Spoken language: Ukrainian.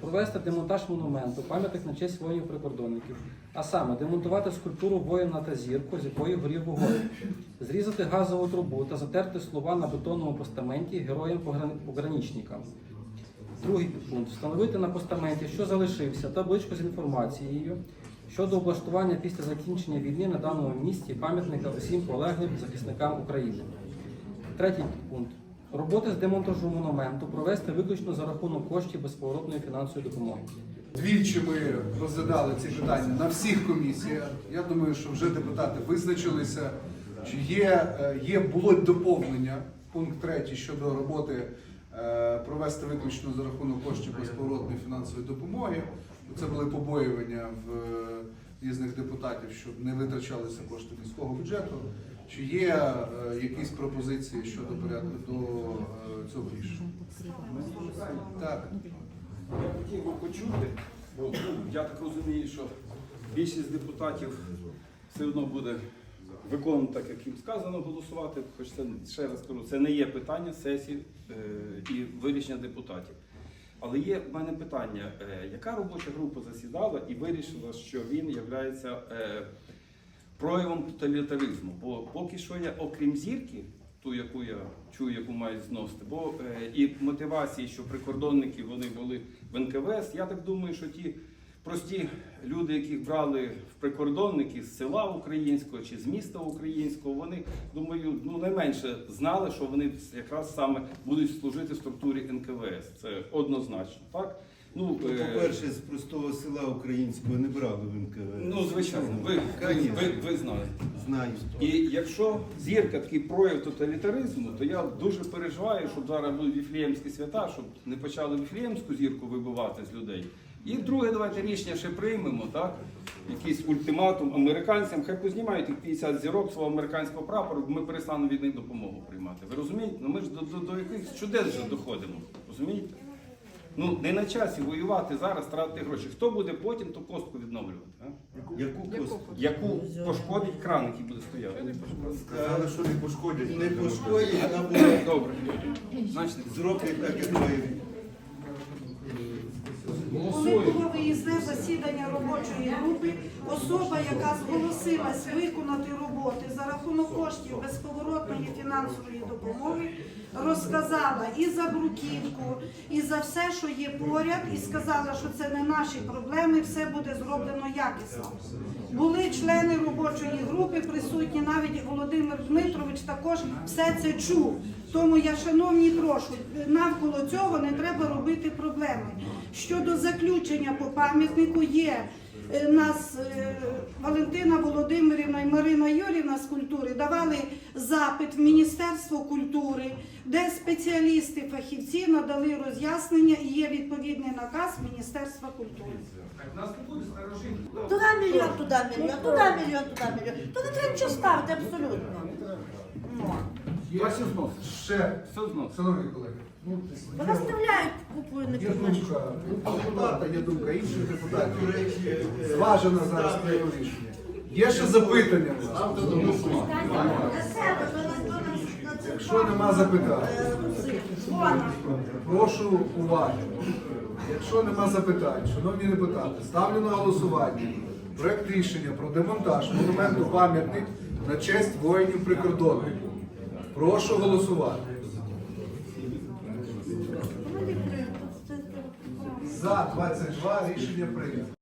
Провести демонтаж монументу, пам'ятник на честь воїнів-прикордонників, а саме демонтувати скульптуру воїна та зірку, з якої горів вогонь, зрізати газову трубу та затерти слова на бетонному постаменті героям-пограничникам. Другий підпункт. Встановити на постаменті, що залишився, табличку з інформацією щодо облаштування після закінчення війни на даному місці пам'ятника усім полеглим захисникам України. Третій підпункт. Роботи з демонтажу монументу провести виключно за рахунок коштів безповоротної фінансової допомоги. Двічі ми розглядали ці питання на всіх комісіях. Я думаю, що вже депутати визначилися, чи є, е, є було доповнення, пункт третій щодо роботи е, провести виключно за рахунок коштів безповоротної фінансової допомоги. Це були побоювання в е, різних депутатів, щоб не витрачалися кошти міського бюджету. Чи є е, якісь пропозиції щодо порядку до е, цього рішення? Так. Я хотів би почути, бо ну, я так розумію, що більшість депутатів все одно буде виконувати так, як їм сказано, голосувати. Хоч це ще раз кажу, це не є питання сесії е, і вирішення депутатів. Але є в мене питання, е, яка робоча група засідала і вирішила, що він є проявом тоталітаризму. Бо поки що я, окрім зірки, ту, яку я чую, яку мають зносити, бо е, і мотивації, що прикордонники вони були в НКВС, я так думаю, що ті прості люди, яких брали в прикордонники з села українського чи з міста українського, вони думаю, ну найменше знали, що вони якраз саме будуть служити в структурі НКВС. Це однозначно, так? Ну, Ну, е, По-перше, з простого села українського не брали в ну звичайно, ви, ви, ви, ви знаєте. Знаю. І якщо зірка такий прояв тоталітаризму, то я дуже переживаю, щоб зараз будуть віфлеємські свята, щоб не почали віфлеємську зірку вибивати з людей. І друге, давайте рішення ще приймемо, так? Якийсь ультиматум американцям, хай познімають їх 50 зірок свого американського прапору, ми перестанемо від них допомогу приймати. Ви розумієте? Ну ми ж до, до, до якихось чудес вже доходимо. Розумієте? Ну не на часі воювати зараз, тратити гроші. Хто буде потім ту костку відновлювати? А? Яку костку? Яку пошкодить кран, який буде стояти? Сказали, що не пошкодять. Не пошкодять, вона буде Добре. Значить, зроблять так, як має. Коли було виїзне засідання робочої групи, особа, яка зголосилась виконати роботи за рахунок коштів безповоротної фінансової допомоги, розказала і за бруківку, і за все, що є поряд, і сказала, що це не наші проблеми, все буде зроблено якісно. Були члени робочої групи присутні, навіть Володимир Дмитрович також все це чув. Тому я, шановні, прошу, навколо цього не треба робити проблеми. Щодо заключення по пам'ятнику є е, нас е, Валентина Володимирівна і Марина Юрівна з культури давали запит в Міністерство культури, де спеціалісти, фахівці надали роз'яснення і є відповідний наказ Міністерства культури. у нас не буде старожитів. Туди мільйон, туди мільйон, туди мільйон, туди мільйон. То не треба нічого ставити абсолютно. Ну. Є ще, Все знову. шановні колеги, ну, Вони вставляють купу не є думка депутата, є думка інших депутатів. Зважено зараз прийняв рішення. Є ще запитання на це Якщо нема запитань, прошу уваги. Якщо нема запитань, шановні депутати, ставлю на голосування проект рішення про демонтаж монументу пам'ятник на честь воїнів прикордонників. Прошу голосувати. За 22 рішення прийнято.